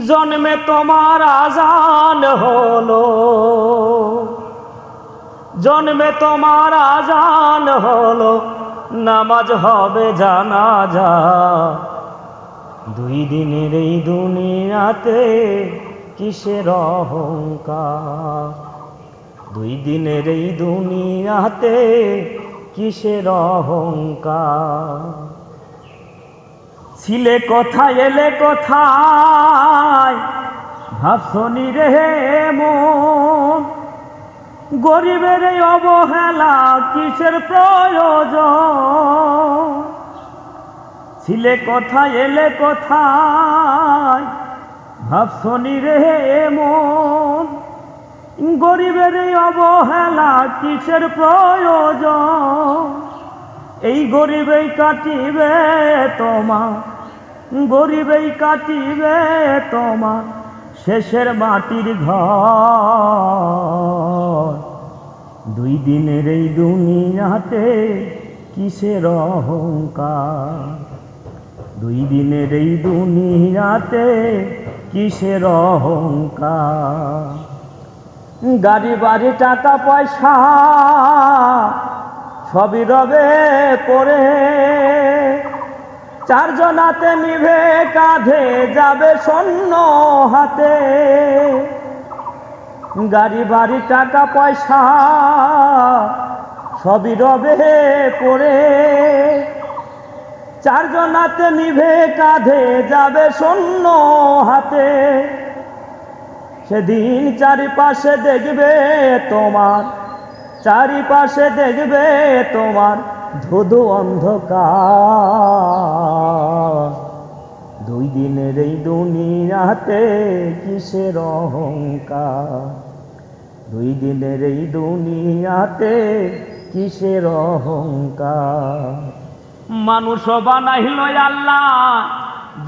জন্মে তোমার আজান হলো। জন্মে তোমার আজান হলো। নামাজ হবে জানা যা দুই দিনের এই দুনিয়াতে কিসের অহংকার? দুই দিনের এই দুনিয়াতে কিসের অহংকার? ছিলে কোথায়, এলে কোথায়? ভাবছনি রে মন, গরিবের এই অবহেলা কিসের প্রয়োজন? ছিলে কোথায়, এলে কোথায়? ভাবছনি রে মন, গরিবের এই অবহেলা কিসের প্রয়োজন? এই গরিবেই কাটিবে তোমার গরিবেই কাটিবে তোমার শেষের মাটির ঘর। দুই দিনের এই দুনিয়াতে কিসের অহংকার? দুই দিনের এই দুনিয়াতে কিসের অহংকার? গাড়ি, বাড়ি, টাকা, পয়সা সবই রবে পরে। চারজনাতে নিভে কাঁধে যাবে শূন্য হাতে। গাড়ি, বাড়ি, টাকা, পয়সা সবই রবে পরে চারজনাতে নিভে কাঁধে যাবে শূন্য হাতে। সেদিন চারিপাশে দেখবে তোমার, চারিপাশে দেখবে তোমার ধুধু অন্ধকার। দিনের এই দুনিয়াতে কিসের অহংকার? দুই দিনের এই দুনিয়াতে কিসের অহংকার? মানুষ বানাইল আল্লাহ,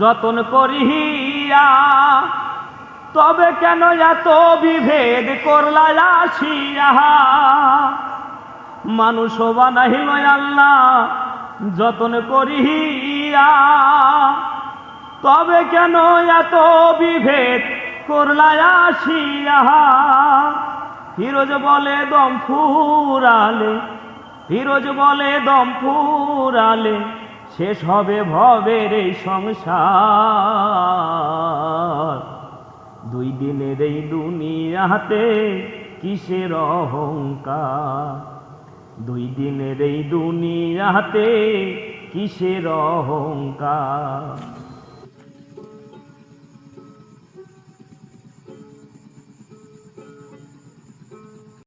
যতন করিয়া। তবে কেন এত বিভেদ করলা আসিয়া? মানুষ বানাইল আল্লাহ, যতন করিয়া। তবে কেন এত বিভেদ করলা আসিয়া? ফিরোজ বলে, দম ফুরালে। ফিরোজ বলে, দম ফুরালে। শেষ হবে ভবের এই সংসার। দুই দিনের এই দুনিয়াতে কিসের অহংকার? দুই দিনের এই দুনিয়াতে কিসের অহংকার?